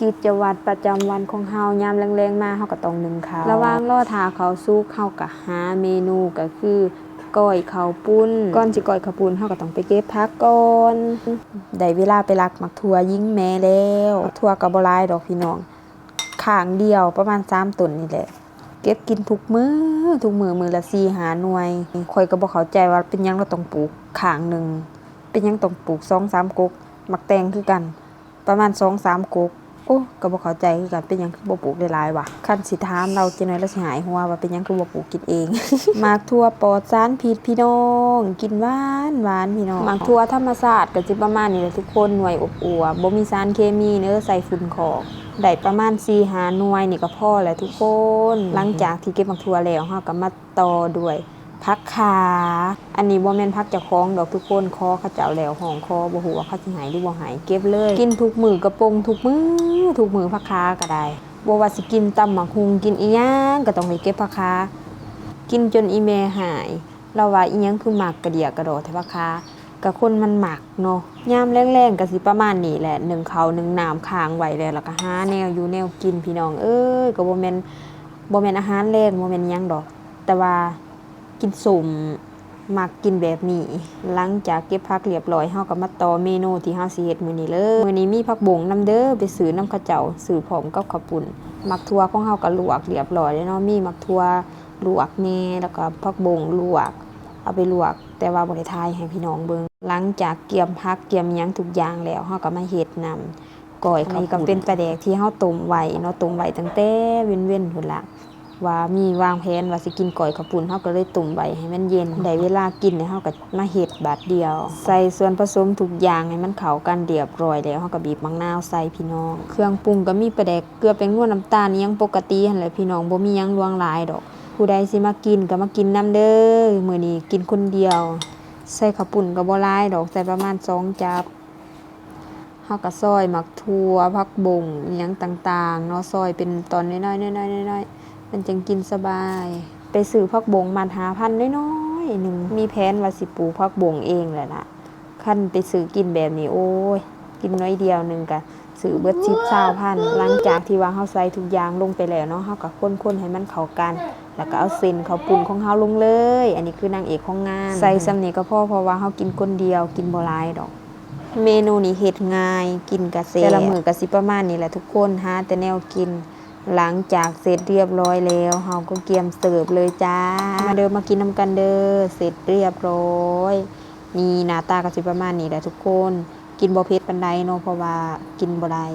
กิจวัตรประจำวันของเฮายามแรงๆมาเฮาก็ต้องนึ่งข้าวระหว่างรอทาข้าวสุกเฮาก็หาเมนูก็คือก้อยข้าวปุ้นก่อนสิก้อยข้าวปุ้นเฮาก็ต้องไปเก็บผักก่อนได้เวลาไปลักมักทั่วยิงแม่แล้วมักทั่วก็บ่หลายดอกพี่น้องข้างเดียวประมาณ3ต้นนี่แหละเก็บกินทุกมือ้อทุกมือมือละ4หาหน่วยข่อยก็บ่เข้าใจว่าเป็นหยังเราต้องปลูกข้างหนึงเป็นหยังต้องปลูก2-3กก มักแตงคือกัน ประมาณ2-3กก โอ้ก็บ่เข้าใจคือกันเป็นหยังคือบ่ปลูกได้หลายว่ะคันสิถามเราจังได๋เราสิหายหัวว่าเป็นหยังคือบ่ปลูกกินเอง หมากทั่วปลอดสารพิษพี่น้อง กินหวานหวานพี่น้องหมากทั่วธรรมชาติก็สิประมาณนี้แหละทุกคนหน่วยอบอวบบ่มีสารเคมีเด้อใส่ฝุ่นขอกได้ประมาณ4 5หน่วยนี่ก็พอแล้วทุกคน หลังจากที่เก็บหมากทั่วแล้วเฮาก็มาต่อด้วย พักขาอันนี้บ่แม่นพักเจ้าของดอกทุกคนคอเขาเจ้าแล้วห้องคอบ่ฮู้ว่าเขาสิหายหรือบ่หายเก็บเลย กินทุกมือกระปงทุกมือทุกมือพักขาก็ได้บ่ว่าสิกินตำบักหุงกินอีหยังก็ต้องได้เก็บพักขากินจนอีแม่หาย เราว่าอีหยังคือหมักกระเดียกระโดดแต่พักขาก็คนมันหมักเนาะยามแรงๆก็สิประมาณนี้แหละหนึ่งเขาหนึ่งน้ำค้างไว้แล้วแล้วก็หาแนวอยู่แนวกินพี่น้องเอ้ยก็บ่แม่นบ่แม่นอาหารแรงบ่แม่นหยังดอก แต่ว่า กินสมมักกินแบบนี้ หลังจากเก็บผักเรียบร้อยเฮาก็มาต่อเมนูที่เฮาสิเฮ็ดมื้อนี้เลยมื้อนี้มีผักบงนํเด้อไปซื้อน้ำข้าวเจ้าซื้อพร้อมกับข้าวปุ้นมักทั่วของเฮาก็ลวกเรียบร้อยแล้วเนาะมีมักทั่วลวกแน่แล้วก็ผักบงลวก เอาไปลวก แต่ว่าบ่ได้ทายให้พี่น้องเบิ่งหลังจากเกี่ยมผักเกี่ยมหยังทุกอย่างแล้วเฮาก็มาเฮ็ดนํก้อยข้าวปุ้นก็เป็นปลาแดกที่เฮาต้มไว้เนาะต้มไว้ตั้งแต่เว้นๆพุ่นล่ะ ว่ามีวางแผนว่าสิกินก่อยข้าวปุ้นเฮาก็เลยตุ่มไว้ให้มันเย็นได้เวลากินเนี่ยเฮาก็มาเฮ็ดบาดเดียว ใส่ส่วนผสมทุกอย่างให้มันเข้ากันเรียบร้อยแล้วเฮาก็บีบมะนาวใส่พี่น้อง เครื่องปรุงก็มีปลาแดกเกลือแป้งนัวน้ำตาลยังปกติหั่นแหละพี่น้องบ่มียังลวงหลายดอกผู้ใดสิมากินก็มากินนํเด้อมื้อนี้กินคนเดียว ใส่ข้าวปุ้นก็บ่หลายดอกใส่ประมาณ2จับเฮาก็ซอยหมักทั่วผักบงอหยังต่างๆเนาะซอยเป็นตอนน้อยๆๆน้อยๆ มันจังกินสบาย ไปซื้อผักบงมาหาพันน้อยๆหนึงมีแผนว่าสิปลูกผักบงเองแหละล่ะคันไปซื้อกินแบบนี้โอ้ย กินน้อยเดียวหนึงก็ซื้อเบิด10 20พันหลังจากที่ว่าเฮาใส่ทุกอย่างลงไปแล้วเนาะเฮาก็คนๆให้มันเข้ากัน แล้วก็เอาเส้นข้าวปุ้นของเฮาลงเลย อันนี้คือนางเอกของงาน ใส่ซำนี้ก็พอเพราะว่าเฮากินคนเดียวกินบ่หลายดอกเมนูนี้เฮ็ดง่าย กินกะเซแต่ละมื้อก็สิประมาณนี้แหละทุกคนหาแต่แนวกิน หลังจากเสร็จเรียบร้อยแล้วเราก็เกียมเสิร์ฟเลยจ้า มาเดินมากินน้ำกันเด้อเสร็จเรียบร้อยนี่หน้าตาก็สิประมาณนี้แหละทุกคน กินบ่เผ็ดปานใดเนาะเพราะว่ากินบ่ได้